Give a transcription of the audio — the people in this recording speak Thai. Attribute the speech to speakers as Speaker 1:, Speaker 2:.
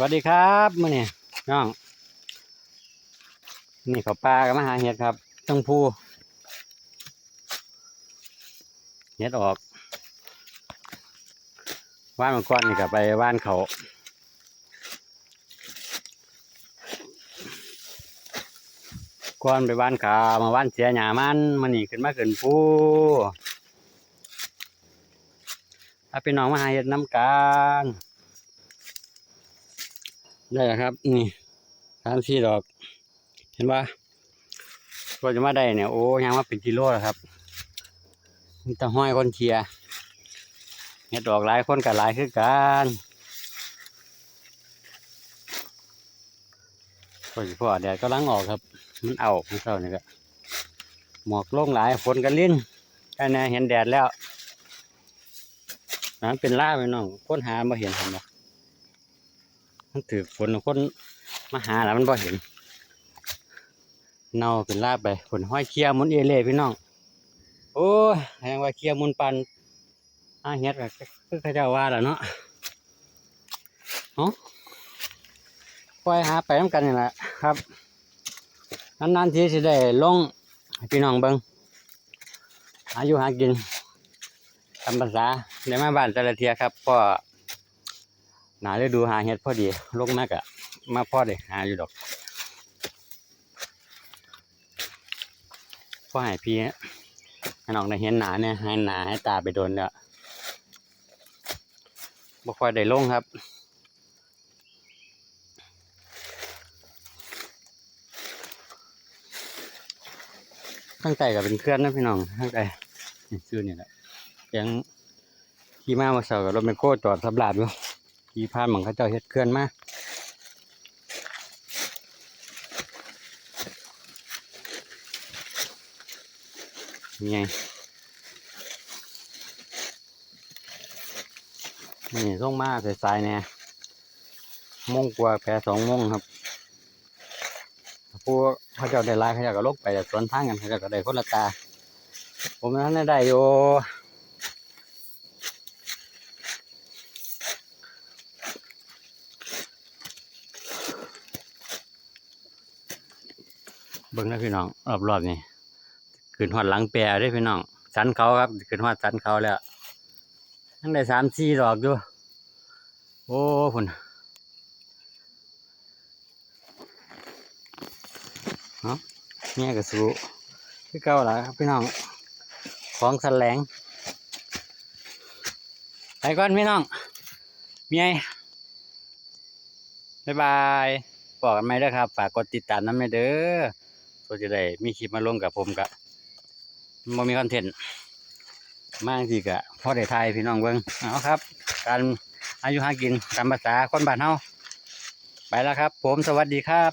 Speaker 1: สวัสดีครับมื่อนี้น้อง นี่เขาปลากับมาหาเห็ดครับตั้งพูเห็ดออกว่านมันก้อนนี่กับไปว่านเขาก้อนไปว่านขามาว่านเสียหยามันมันนี่ขึ้นมาขึ้นพูถ้าพี่น้องมาหาเห็ดน้ำกัน ได้แล้วครับ นี่สามสี่ดอก เห็นปะก็จะมาได้เนี่ยโอ้ยังมาเป็นกิโลแล้วครับมีแต่ห้อยคนเชียร์เห็ดดอกหลายคนกับหลายคือกันก็สิพ่อแดดก็ลังออกครับ มันเอาของเขาเนี่ยก็หมอกลงหลายฝนกันลิ้นแค่นี้เห็นแดดแล้วน้ำเป็นล่าไปน้องคนหามาเห็นเห็นปะมั มันถือฝนคนมาหาแล้วมันบ่เห็น เน่าเป็นลาบไปผลห้อยเคียมุนเอเล่พี่น้อง โอ้ยแหงว่าเคียมุนปันอาเฮ็ดก็คือเขาเจ้าว่าแล้วเนาะเนาะปล่อยหาไปน้ำกันนี่แหละครับนานๆทีสิได้ลงพี่น้องเบิงอายุหากินตามภาษาได้มาบ้านแต่ละเทียครับก็ หนาฤดูหาเฮ็ดพอดีลงมากอะมาพอด้หาอยู่ดอกก็ให้พี่ให้น้องได้เห็นหนาเนี่ยให้หนาให้ตาไปโดนเนี่ยบ่ค่อยได้ลงครับตั้งใจกับเป็นเคลื่อนนะพี่น้องตั้งใจนี่ชื่อนี่แหละยังขี่มามาเสากับรถไมโครจอดสับลาดอยู่ ขี่ผ่านหมังเขาเจ้าเฮ็ดเคลื่อนมามีไงนี่ส่งมาสายๆเนี่ยมงกว่าแปดสองมงครับผู้เขาเจ้าได้ลายเขาเจ้าก็ลกไปจากสวนทางกันเขาเจ้าก็ได้คนละตา ผมนั้นได้ได้อยู่ บิ่งนะพี่น้องรอบๆนี่ขึ้นหอดหลังแปรได้พี่น้องสันเขาครับขึ้นหอดสันเขาแล้วทั้งได้สามสี่ดอกอยู่โอ้พุ่นเนาะเนี่ยกระสูคือเก่าละครับพี่น้องของสแสลงไปก่อนพี่น้องมีไงบ๊ายบายบอกกันไหมเด้อครับ ฝากกดติดตามน้ำให้เด้อ พื่อจะได้มีคลิปมาลงกับผมกะมันมีคอนเทนต์มากสิกะพ่อได้ทายพี่น้องเบิ้งเอาครับ การอายุหากินตามภาษาคนบ้านเฮาไปแล้วครับ ผมสวัสดีครับ